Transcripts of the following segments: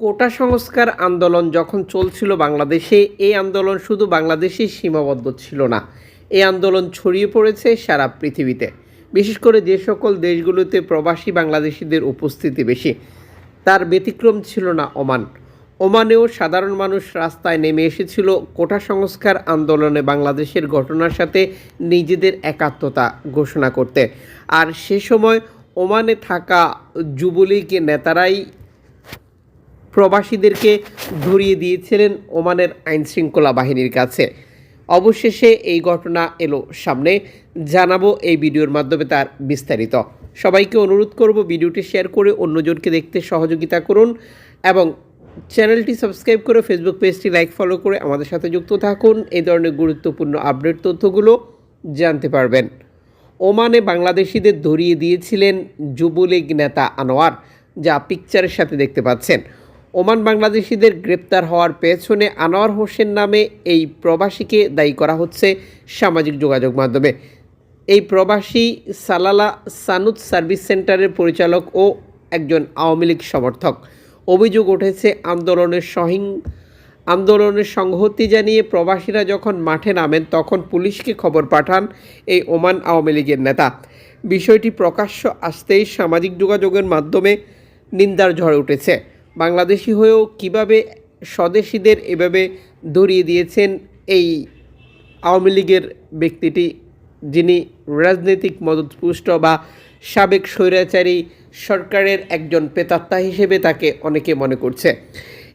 কোটা সংস্কার আন্দোলন যখন চলছিল বাংলাদেশে, এই আন্দোলন শুধু বাংলাদেশেই সীমাবদ্ধ ছিল না। এই আন্দোলন ছড়িয়ে পড়েছে সারা পৃথিবীতে। বিশেষ করে যে সকল দেশগুলোতে প্রবাসী বাংলাদেশিদের উপস্থিতি বেশি, তার ব্যতিক্রম ছিল না ওমান। ওমানেও সাধারণ মানুষ রাস্তায় নেমে এসেছিল কোটা সংস্কার আন্দোলনে বাংলাদেশের ঘটনার সাথে নিজেদের একাত্মতা ঘোষণা করতে। আর সে সময় ওমানে থাকা যুবলীগ নেতারাই প্রবাসীদেরকে ধরিয়ে দিয়েছিলেন ওমানের আইনশৃঙ্খলা বাহিনীর কাছে। অবশেষে এই ঘটনা এলো সামনে। জানাব এই ভিডিওর মাধ্যমে তার বিস্তারিত। সবাইকে অনুরোধ করব ভিডিওটি শেয়ার করে অন্যজনকে দেখতে সহযোগিতা করুন এবং চ্যানেলটি সাবস্ক্রাইব করে ফেসবুক পেজটি লাইক ফলো করে আমাদের সাথে যুক্ত থাকুন। এই ধরনের গুরুত্বপূর্ণ আপডেট তথ্যগুলো জানতে পারবেন। ওমানে বাংলাদেশিদের ধরিয়ে দিয়েছিলেন যুবলীগ নেতা আনোয়ার, যা পিকচারের সাথে দেখতে পাচ্ছেন। ওমান বাংলাদেশিদের গ্রেপ্তার হওয়ার পেছনে আনোয়ার হোসেন নামে এই প্রবাসীকে দায়ী করা হচ্ছে সামাজিক যোগাযোগ মাধ্যমে। এই প্রবাসী সালালা সানুদ সার্ভিস সেন্টারের পরিচালক ও একজন আওয়ামী লীগ সমর্থক। অভিযোগ উঠেছে, আন্দোলনের সহিং আন্দোলনের সংহতি জানিয়ে প্রবাসীরা যখন মাঠে নামেন, তখন পুলিশকে খবর পাঠান এই ওমান আওয়ামী লীগের নেতা। বিষয়টি প্রকাশ্য আসতেই সামাজিক যোগাযোগের মাধ্যমে নিন্দার ঝড় উঠেছে। বাংলাদেশি হয়েও কীভাবে স্বদেশীদের এভাবে ধরিয়ে দিয়েছেন এই আওয়ামী লীগের ব্যক্তিটি, যিনি রাজনৈতিক মদতপুষ্ট বা সাবেক স্বৈরাচারী সরকারের একজন পেতাত্তা হিসেবে তাকে অনেকে মনে করছে।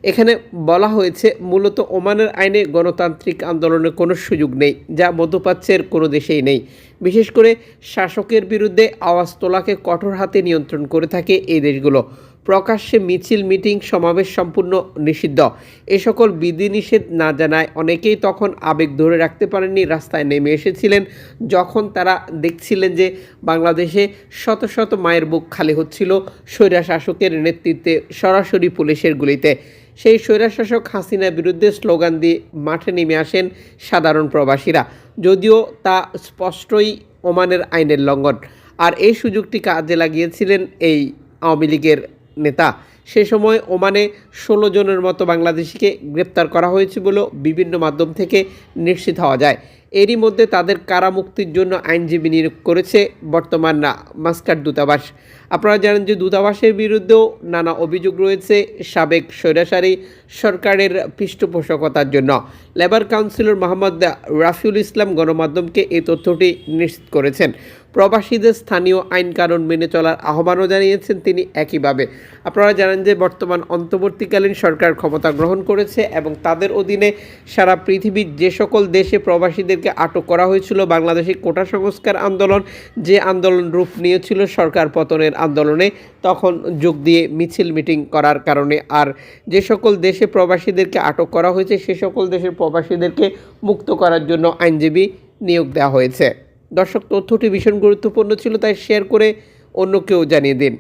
এখানে বলা হয়েছে, মূলত ওমানের আইনে গণতান্ত্রিক আন্দোলনের কোনো সুযোগ নেই, যা মধ্যপ্রাচ্যের কোনো দেশেই নেই। বিশেষ করে শাসকের বিরুদ্ধে আওয়াজ তোলাকে কঠোর হাতে নিয়ন্ত্রণ করে থাকে এই দেশগুলো। প্রকাশ্যে মিছিল, মিটিং, সমাবেশ সম্পূর্ণ নিষিদ্ধ। এ সকল বিধিনিষেধ না জানায় অনেকেই তখন আবেগ ধরে রাখতে পারেননি, রাস্তায় নেমে এসেছিলেন। যখন তারা দেখছিলেন যে বাংলাদেশে শত শত মায়ের বুক খালি হচ্ছিল স্বৈরা শাসকের নেতৃত্বে সরাসরি পুলিশের গুলিতে। সেই স্বৈরাশাসক হাসিনার বিরুদ্ধে স্লোগান দিয়ে মাঠে নেমে আসেন সাধারণ প্রবাসীরা। যদিও তা স্পষ্টই ওমানের আইনের লঙ্ঘন। আর এই সুযোগটি কাজে লাগিয়েছিলেন এই আওয়ামী লীগের নেতা। সে সময় ওমানে ষোলো জনের মতো বাংলাদেশিকে গ্রেপ্তার করা হয়েছে বলেও বিভিন্ন মাধ্যম থেকে নিশ্চিত হওয়া যায়। এরই মধ্যে তাদের কারামুক্তির জন্য আইনজীবী নিয়োগ করেছে বর্তমান মাস্কার দূতাবাস। আপনারা জানেন যে দূতাবাসের বিরুদ্ধেও নানা অভিযোগ রয়েছে সাবেক স্বৈরাচারী সরকারের পৃষ্ঠপোষকতার জন্য। লেবার কাউন্সিলর মোহাম্মদ রাফিউল ইসলাম গণমাধ্যমকে এই তথ্যটি নিশ্চিত করেছেন। প্রবাসীদের স্থানীয় আইন কানুন মেনে চলার আহ্বানও জানিয়েছেন তিনি একইভাবে। আপনারা জানেন যে বর্তমান অন্তর্বর্তীকালীন সরকার ক্ষমতা গ্রহণ করেছে এবং তাদের অধীনে সারা পৃথিবীর যে সকল দেশে প্রবাসীদেরকে আটক করা হয়েছিল, বাংলাদেশে কোটা সংস্কার আন্দোলন যে আন্দোলন রূপ নিয়েছিল সরকার পতনের আন্দোলনে তখন যোগ দিয়ে মিছিল মিটিং করার কারণে আর যে সকল দেশে প্রবাসীদেরকে আটক করা হয়েছে, সে সকল দেশের প্রবাসীদেরকে মুক্ত করার জন্য আইনজীবী নিয়োগ দেওয়া হয়েছে। দর্শক, তথ্যটি ভীষণ গুরুত্বপূর্ণ ছিল, তাই শেয়ার করে অন্য কেউ জানিয়ে দিন।